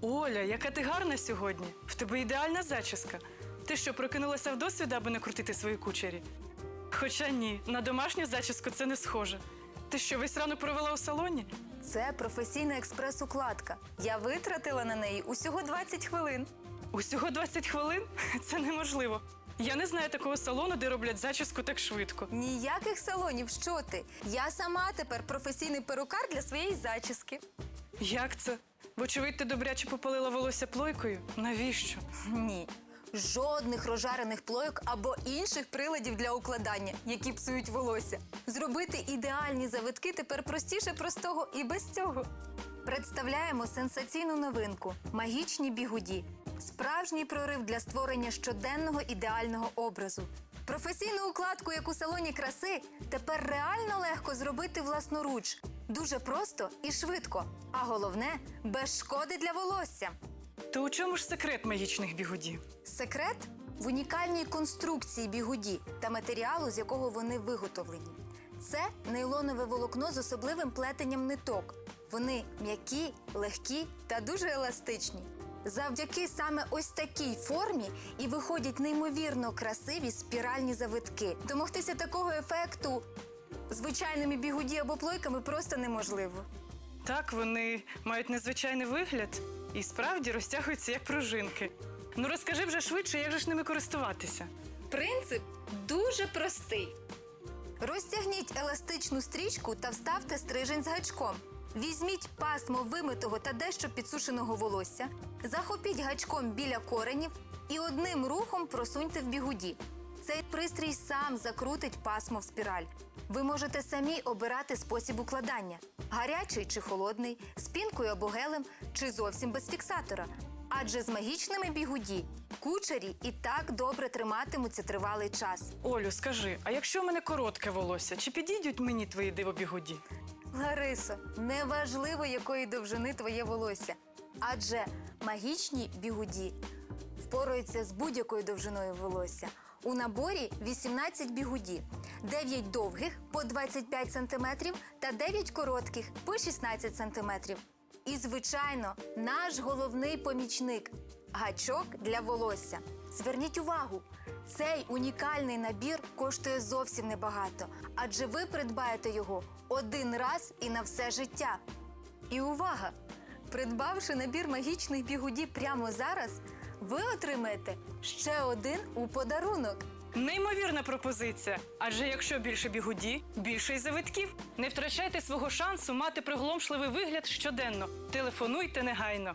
Оля, яка ти гарна сьогодні. В тебе ідеальна зачіска. Ти що, прокинулася в досвід, аби не крутити свої кучері? Хоча ні, на домашню зачіску це не схоже. Ти що, весь ранок провела у салоні? Це професійна експрес-укладка. Я витратила на неї усього 20 хвилин. Усього 20 хвилин? Це неможливо. Я не знаю такого салону, де роблять зачіску так швидко. Ніяких салонів, що ти? Я сама тепер професійний перукар для своєї зачіски. Як це? Вочевидь, ти добряче попалила волосся плойкою? Навіщо? Ні. Жодних розжарених плойок або інших приладів для укладання, які псують волосся. Зробити ідеальні завитки тепер простіше простого і без цього. Представляємо сенсаційну новинку магічні бігуді. Справжній прорив для створення щоденного ідеального образу. Професійну укладку, як у салоні краси, тепер реально легко зробити власноруч. Дуже просто і швидко. А головне без шкоди для волосся. То у чому ж секрет магічних бігудів? Секрет в унікальній конструкції бігуді та матеріалу, з якого вони виготовлені. Це нейлонове волокно з особливим плетенням ниток. Вони м'які, легкі та дуже еластичні. Завдяки саме ось такій формі і виходять неймовірно красиві спіральні завитки. Домогтися такого ефекту звичайними бігуді або плойками просто неможливо. Так, вони мають незвичайний вигляд і справді розтягуються як пружинки. Ну розкажи вже швидше, як же ж ними користуватися. Принцип дуже простий. Розтягніть еластичну стрічку та вставте стрижень з гачком. Візьміть пасмо вимитого та дещо підсушеного волосся, захопіть гачком біля коренів і одним рухом просуньте в бігуді. Цей пристрій сам закрутить пасмо в спіраль. Ви можете самі обирати спосіб укладання: гарячий чи холодний, з пінкою або гелем, чи зовсім без фіксатора. Адже з магічними бігуді кучері і так добре триматимуться тривалий час. Олю, скажи, а якщо в мене коротке волосся, чи підійдуть мені твої дивобігуді? Ларисо, неважливо, якої довжини твоє волосся, адже магічні бігуді впораються з будь-якою довжиною волосся. У наборі 18 бігуді, 9 довгих по 25 см та 9 коротких по 16 см. І, звичайно, наш головний помічник гачок для волосся. Зверніть увагу, цей унікальний набір коштує зовсім небагато, адже ви придбаєте його один раз і на все життя. І увага! Придбавши набір магічних бігуді прямо зараз, ви отримаєте ще один у подарунок. Неймовірна пропозиція. Адже якщо більше бігуді, більше й завитків. Не втрачайте свого шансу мати приголомшливий вигляд щоденно. Телефонуйте негайно.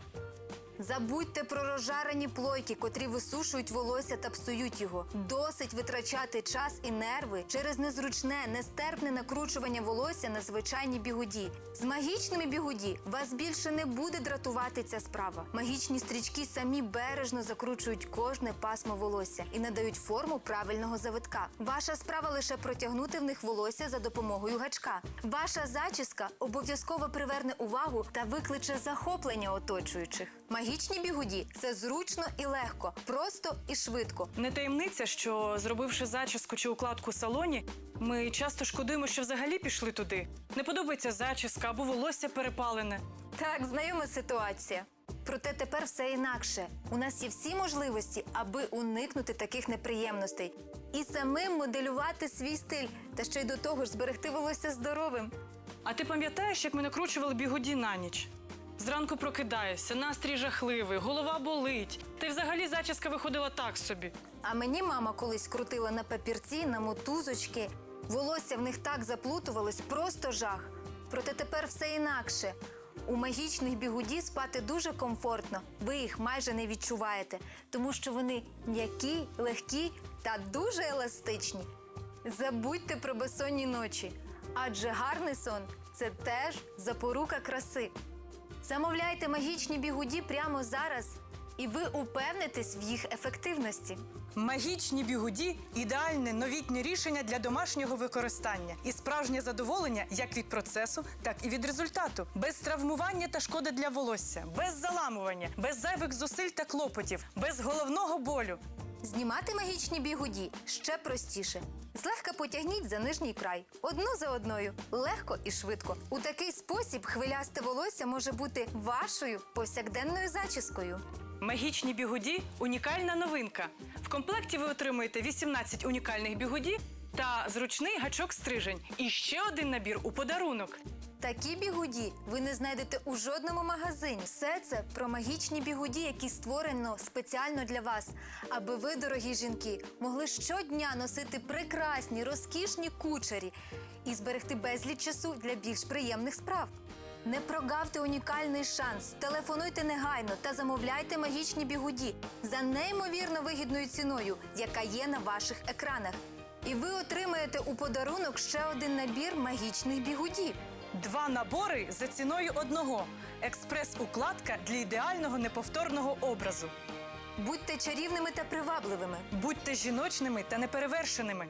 Забудьте про розжарені плойки, котрі висушують волосся та псують його. Досить витрачати час і нерви через незручне, нестерпне накручування волосся на звичайні бігуді. З магічними бігуді вас більше не буде дратувати ця справа. Магічні стрічки самі бережно закручують кожне пасмо волосся і надають форму правильного завитка. Ваша справа лише протягнути в них волосся за допомогою гачка. Ваша зачіска обов'язково приверне увагу та викличе захоплення оточуючих. Магічні бігуді це зручно і легко, просто і швидко. Не таємниця, що зробивши зачіску чи укладку в салоні, ми часто шкодуємо, що взагалі пішли туди. Не подобається зачіска або волосся перепалене. Так, знайома ситуація. Проте тепер все інакше. У нас є всі можливості, аби уникнути таких неприємностей. І самим моделювати свій стиль, та ще й до того ж зберегти волосся здоровим. А ти пам'ятаєш, як ми накручували бігуді на ніч? Зранку прокидаєшся, настрій жахливий, голова болить. Й взагалі зачіска виходила так собі. А мені мама колись крутила на папірці, на мотузочки. Волосся в них так заплутувалось, просто жах. Проте тепер все інакше. У магічних бігуді спати дуже комфортно. Ви їх майже не відчуваєте, тому що вони м'які, легкі та дуже еластичні. Забудьте про безсонні ночі, адже гарний сон це теж запорука краси. Замовляйте магічні бігуді прямо зараз, і ви упевнитесь в їх ефективності. Магічні бігуді ідеальне новітнє рішення для домашнього використання і справжнє задоволення як від процесу, так і від результату. Без травмування та шкоди для волосся, без заламування, без зайвих зусиль та клопотів, без головного болю. Знімати магічні бігуді ще простіше. Злегка потягніть за нижній край, одну за одною, легко і швидко. У такий спосіб хвилясте волосся може бути вашою повсякденною зачіскою. Магічні бігуді унікальна новинка. В комплекті ви отримуєте 18 унікальних бігуді та зручний гачок стрижень. І ще один набір у подарунок. Такі бігуді ви не знайдете у жодному магазині. Все це про магічні бігуді, які створено спеціально для вас, аби ви, дорогі жінки, могли щодня носити прекрасні, розкішні кучері і зберегти безліч часу для більш приємних справ. Не прогавте унікальний шанс. Телефонуйте негайно та замовляйте магічні бігуді за неймовірно вигідною ціною, яка є на ваших екранах. І ви отримаєте у подарунок ще один набір магічних бігудів. Два набори за ціною одного. Експрес-укладка для ідеального неповторного образу. Будьте чарівними та привабливими. Будьте жіночними та неперевершеними.